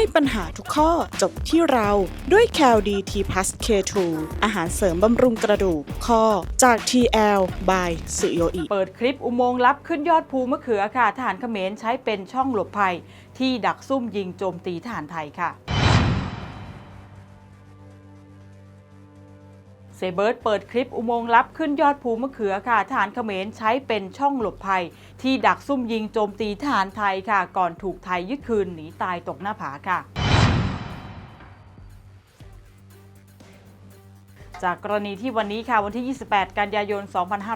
ให้ปัญหาทุกข้อจบที่เราด้วย c a l d t plus K2 อาหารเสริมบำรุงกระดูกข้อจาก TL by สุโยอิเปิดคลิปอุโมงค์ลับขึ้นยอดภูมะเขือค่ะทหารเขมรใช้เป็นช่องหลบภัย ที่ดักซุ่มยิงโจมตีทหารไทยค่ะ เซเบิร์ตเปิดคลิปอุโมงค์ลับขึ้นยอดภูมะเขือค่ะฐานเขมรใช้เป็นช่องหลบภัย ที่ดักซุ่มยิงโจมตีฐานไทยค่ะ ก่อนถูกไทยยึดคืนหนีตายตกหน้าผาค่ะจากกรณีที่วันนี้ค่ะวันที่ 28 กันยายน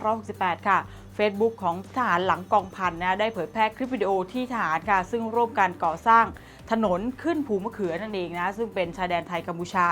2568 ค่ะ Facebook ของทหารหลังกองพันนะได้เผยแพร่คลิปวิดีโอที่ทหารค่ะ ซึ่งร่วมกันก่อสร้างถนนขึ้นภูมะเขือนั่นเองนะ ซึ่งเป็นชายแดนไทยกัมพูชา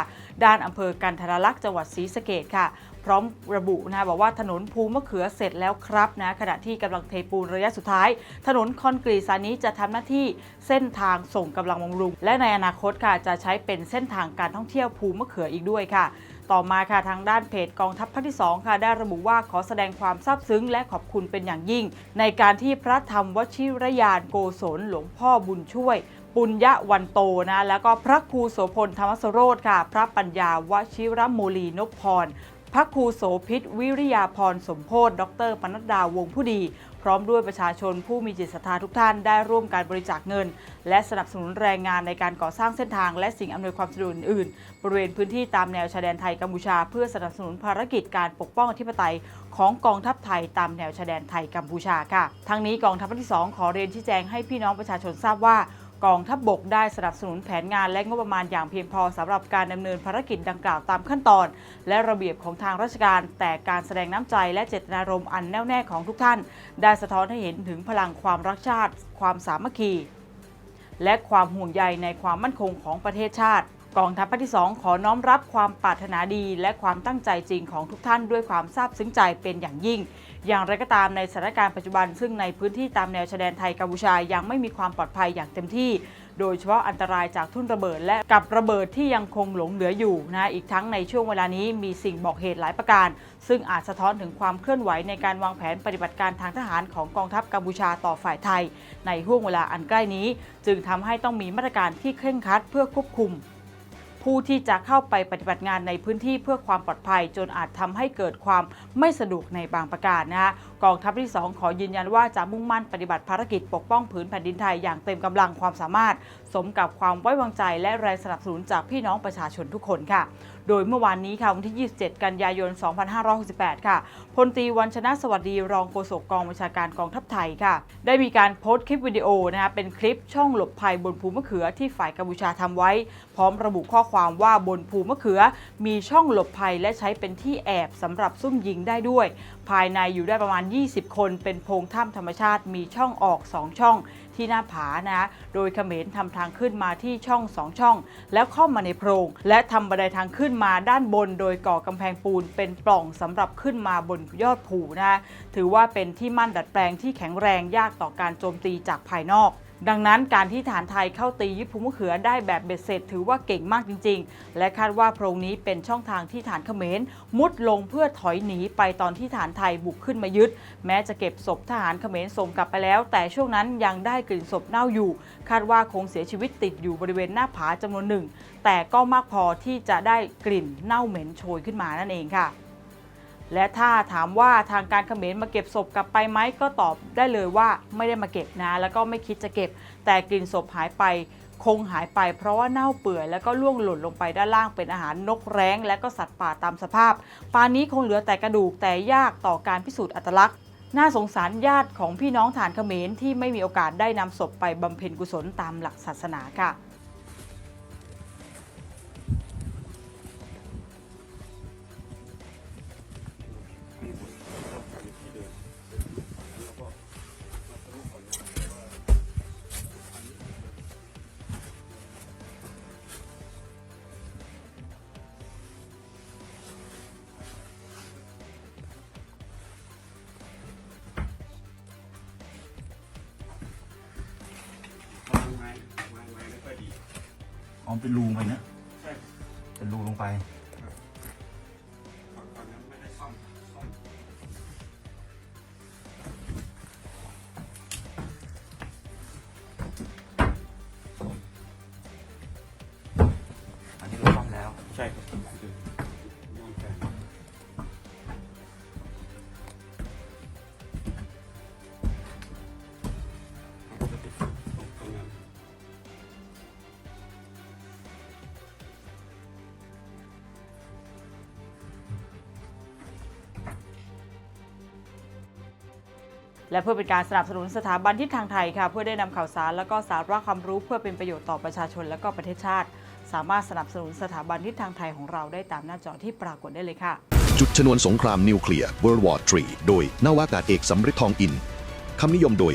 ด้านอำเภอกันทรลักษณ์จังหวัดศรีสะเกดค่ะ พร้อมระบุนะบอกว่าถนนภูมะเขือเสร็จแล้วครับนะขณะที่กำลังเทปูนระยะสุดท้าย ถนนคอนกรีตสานี้จะทำหน้าที่เส้นทางส่งกำลังบำรุง และในอนาคตค่ะจะใช้เป็นเส้นทางการท่องเที่ยวภูมะเขืออีกด้วยค่ะ ต่อมาค่ะทางด้านเพจกองทัพภาคที่ 2 ค่ะ ได้ระบุว่าขอแสดงความซาบซึ้งและขอบคุณเป็นอย่างยิ่ง ในการที่พระธรรมวชิรยานโกศลหลวงพ่อบุญช่วย ปุญญวันโตนะ แล้วก็พระครูโสพลธรรมสโรธค่ะ พระปัญญาวชิรโมลีนพพรพระครูโสพิษวิริยาพรสมโพธดรปนัดดาวงผู้ดี พร้อมด้วยประชาชนผู้มีจิตศรัทธาทุกท่านได้ร่วมการบริจาคเงิน และสนับสนุนแรงงานในการก่อสร้างเส้นทางและสิ่งอำนวยความสะดวกอื่นๆบริเวณพื้นที่ตามแนวชายแดนไทยกัมพูชา เพื่อสนับสนุนภารกิจการปกป้องอธิปไตยของกองทัพไทยตามแนวชายแดนไทยกัมพูชาค่ะ ทั้งนี้กองทัพที่ 2 ขอเรียนชี้แจงให้พี่น้องประชาชนทราบว่า กองทัพบบกได้สนับสนุนแผนงานและงบประมาณอย่างเพียงพอสำหรับการดำเนินภารกิจดังกล่าวตามขั้นตอน และระเบียบของทางราชการ แต่การแสดงน้ำใจและเจตนารมณ์อันแน่วแน่ของทุกท่าน ได้สะท้อนให้เห็นถึงพลังความรักชาติ ความสามัคคี และความห่วงใยในความมั่นคงของประเทศชาติ กองทัพภาคที่ 2 ขอน้อมรับความปรารถนาดีและความตั้งใจจริงของทุกท่านด้วยความซาบซึ้งใจเป็นอย่างยิ่ง อย่างไรก็ตามในสถานการณ์ปัจจุบัน ซึ่งในพื้นที่ตามแนวชายแดนไทยกัมพูชายังไม่มีความปลอดภัยอย่างเต็มที่ โดยเฉพาะอันตรายจากทุ่นระเบิด และกับระเบิดที่ยังคงหลงเหลืออยู่นะอีกทั้งในช่วงเวลานี้มีสิ่งบอกเหตุหลายประการ ซึ่งอาจสะท้อนถึงความเคลื่อนไหวในการวางแผนปฏิบัติการทางทหารของกองทัพกัมพูชาต่อฝ่ายไทย ในห่วงเวลาอันใกล้นี้ จึงทำให้ต้องมีมาตรการที่เคร่งครัดเพื่อควบคุม ผู้ที่จะเข้าไปปฏิบัติงานในพื้นที่เพื่อความปลอดภัย จนอาจทำให้เกิดความไม่สะดวกในบางประการนะฮะกองทัพที่ 2 ขอยืนยันว่าจะมุ่งมั่นปฏิบัติภารกิจปกป้องผืนแผ่นดินไทยอย่างเต็มกำลังความสามารถ สมกับความไว้วางใจและแรงสนับสนุนจากพี่น้องประชาชนทุกคนค่ะ โดยเมื่อวานนี้ค่ะวันที่ 27 กันยายน 2568 ค่ะพลตรีวันชนะสวัสดีรองโฆษกกองบัญชาการกองทัพไทยค่ะ ได้มีการโพสต์คลิปวิดีโอนะคะเป็นคลิปช่องหลบภัยบนภูมะเขือที่ฝ่ายกัมพูชาทำไว้ พร้อมระบุข้อความว่าบนภูมะเขือ มีช่องหลบภัยและใช้เป็นที่แอบสำหรับซุ่มยิงได้ด้วย ภายในอยู่ได้ประมาณ 20 คน เป็นโพงถ้ำธรรมชาติ มีช่องออก 2 ช่องที่หน้าผานะ โดยเขมรทำทางขึ้นมาที่ช่อง 2 ช่อง แล้วเข้ามาในโพรง และทำบันไดทางขึ้นมาด้านบน โดยก่อกำแพงปูนเป็นปล่องสำหรับขึ้นมาบนยอดภูนะถือว่าเป็นที่มั่นดัดแปลงที่แข็งแรงยากต่อการโจมตีจากภายนอก ดังนั้นการที่ฐานไทยเข้าตียึดภูมะเขือได้แบบเบ็ดเสร็จ ถือว่าเก่งมากจริง ๆ และคาดว่าโพรงนี้เป็นช่องทางที่ฐานเขมร มุดลงเพื่อถอยหนีไปตอนที่ฐานไทยบุกขึ้นมายึด แม้จะเก็บศพทหารเขมรส่งกลับไปแล้ว แต่ช่วงนั้นยังได้กลิ่นศพเน่าอยู่ คาดว่าคงเสียชีวิตติดอยู่บริเวณหน้าผาจำนวนหนึ่ง แต่ก็มากพอที่จะได้กลิ่นเน่าเหม็นโชยขึ้นมานั่นเองค่ะ และถ้าถามว่าทางการเขมรมาเก็บศพกลับไปไหมก็ตอบได้เลยว่าไม่ได้มาเก็บนะแล้วก็ไม่คิดจะเก็บ แต่กลิ่นศพหายไปคงหายไปเพราะว่าเน่าเปื่อยแล้วก็ล่วงหล่นลงไปด้านล่างเป็นอาหารนกแร้ง และก็สัตว์ป่าตามสภาพปานนี้คงเหลือแต่กระดูกแต่ยากต่อการพิสูจน์อัตลักษณ์ น่าสงสารญาติของพี่น้องฐานเขมรที่ไม่มีโอกาสได้นำศพไปบำเพ็ญกุศลตามหลักศาสนาค่ะ อ๋อเป็นรูไปนะใช่เป็นรูลงไป และเพื่อเป็นการสนับสนุนสถาบันทิศทางไทยค่ะ เพื่อได้นำข่าวสารและก็สาระความรู้เพื่อเป็นประโยชน์ต่อประชาชนและก็ประเทศชาติ สามารถสนับสนุนสถาบันทิศทางไทยของเราได้ตามหน้าจอที่ปรากฏได้เลยค่ะ จุดชนวนสงครามนิวเคลียร์ World War 3โดยนาวากาศเอกสำริดทองอินคำนิยมโดย